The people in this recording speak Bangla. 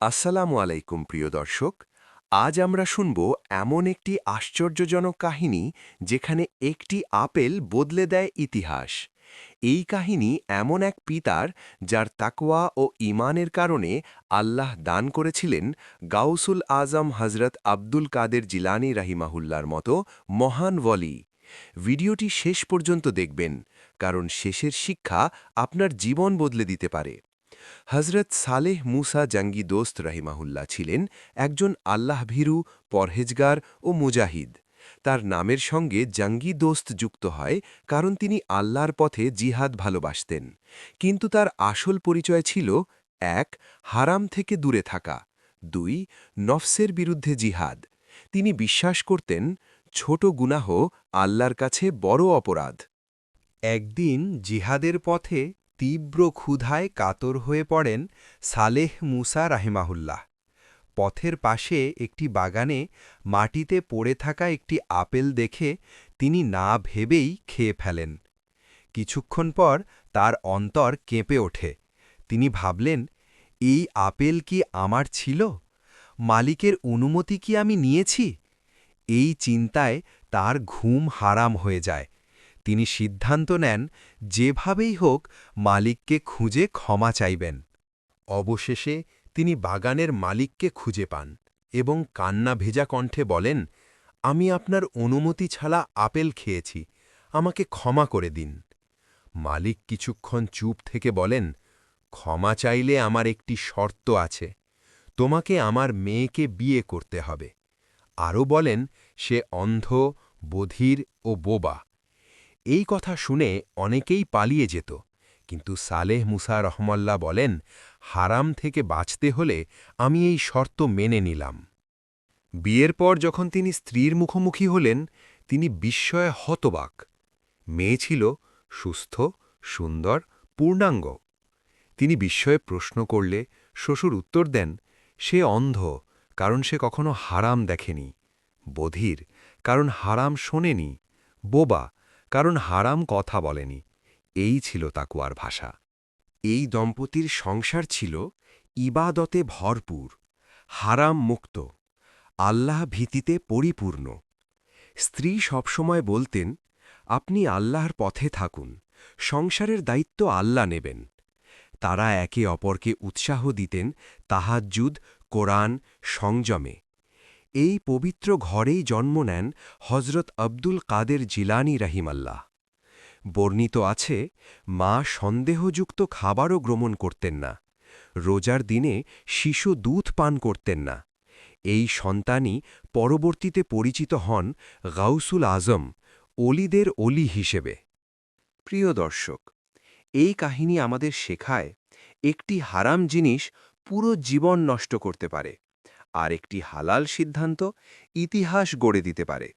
আসসালামু আলাইকুম, প্রিয় দর্শক। আজ আমরা শুনব এমন একটি আশ্চর্যজনক কাহিনী যেখানে একটি আপেল বদলে দেয় ইতিহাস। এই কাহিনী এমন এক পিতার যার তাকওয়া ও ইমানের কারণে আল্লাহ দান করেছিলেন গাউসুল আজম হজরত আব্দুল কাদের জিলানি রাহিমাহুল্লার মতো মহান ওয়ালি। ভিডিওটি শেষ পর্যন্ত দেখবেন, কারণ শেষের শিক্ষা আপনার জীবন বদলে দিতে পারে। হজরত সালেহ মুসা জঙ্গি দোস্ত রহিমাহুল্লাহ ছিলেন একজন আল্লাহভীরু, পরহেজগার ও মুজাহিদ। তার নামের সঙ্গে জঙ্গি দোস্ত যুক্ত হয় কারণ তিনি আল্লাহর পথে জিহাদ ভালোবাসতেন। কিন্তু তার আসল পরিচয় ছিল, এক, হারাম থেকে দূরে থাকা। দুই, নফসের বিরুদ্ধে জিহাদ। তিনি বিশ্বাস করতেন, ছোট গুনাহ আল্লাহর কাছে বড় অপরাধ। একদিন জিহাদের পথে তীব্র ক্ষুধায় কাতর হয়ে পড়েন সালেহ মুসা রাহেমাহুল্লাহ। পথের পাশে একটি বাগানে মাটিতে পড়ে থাকা একটি আপেল দেখে তিনি না ভেবেই খেয়ে ফেলেন। কিছুক্ষণ পর তার অন্তর কেঁপে ওঠে। তিনি ভাবলেন, এই আপেল কি আমার ছিল? মালিকের অনুমতি কি আমি নিয়েছি? এই চিন্তায় তার ঘুম হারাম হয়ে যায়। তিনি সিদ্ধান্ত নেন, যেভাবেই হোক মালিককে খুঁজে ক্ষমা চাইবেন। অবশেষে তিনি বাগানের মালিককে খুঁজে পান এবং কান্না ভেজা কণ্ঠে বলেন, আমি আপনার অনুমতি ছাড়া আপেল খেয়েছি, আমাকে ক্ষমা করে দিন। মালিক কিছুক্ষণ চুপ থেকে বলেন, ক্ষমা চাইলে আমার একটি শর্ত আছে, তোমাকে আমার মেয়েকে বিয়ে করতে হবে। আরও বলেন, সে অন্ধ, বধির ও বোবা এই কথা শুনে অনেকেই পালিয়ে যেত। কিন্তু সালেহ মুসা রহমল্লা বলেন, হারাম থেকে বাঁচতে হলে আমি এই শর্ত মেনে নিলাম। বিয়ের পর যখন তিনি স্ত্রীর মুখোমুখি হলেন, তিনি বিস্ময়ে হতবাক। মেয়ে ছিল সুস্থ, সুন্দর, পূর্ণাঙ্গ। তিনি বিস্ময়ে প্রশ্ন করলে, শ্বশুর উত্তর দেন, সে অন্ধ, কারণ সে কখনো হারাম দেখেনি। বধির, কারণ হারাম শোনেনি। বোবা কারণ হারাম কথা বলেনি। এই ছিল তাকুয়ার ভাষা। এই দম্পতির সংসার ছিল ইবাদতে ভরপুর, হারাম মুক্ত, আল্লাহ ভীতিতে পরিপূর্ণ। স্ত্রী সবসময় বলতেন, আপনি আল্লাহর পথে থাকুন, সংসারের দায়িত্ব আল্লাহ নেবেন। তারা একে অপরকে উৎসাহ দিতেন তাহাজ্জুদ, কোরআন, সংযমে। এই পবিত্র ঘরেই জন্ম নেন হজরত আব্দুল কাদের জিলানি রাহিমাল্লাহ। বর্ণিত আছে, মা সন্দেহযুক্ত খাবারও গ্রমণ করতেন না, রোজার দিনে শিশু দুধ পান করতেন না। এই সন্তানই পরবর্তীতে পরিচিত হন গাউসুল আজম, অলিদের অলি হিসেবে। প্রিয় দর্শক, এই কাহিনী আমাদের শেখায় একটি হারাম জিনিস পুরো জীবন নষ্ট করতে পারে। আর একটি হালাল সিদ্ধান্ত ইতিহাস গড়ে দিতে পারে।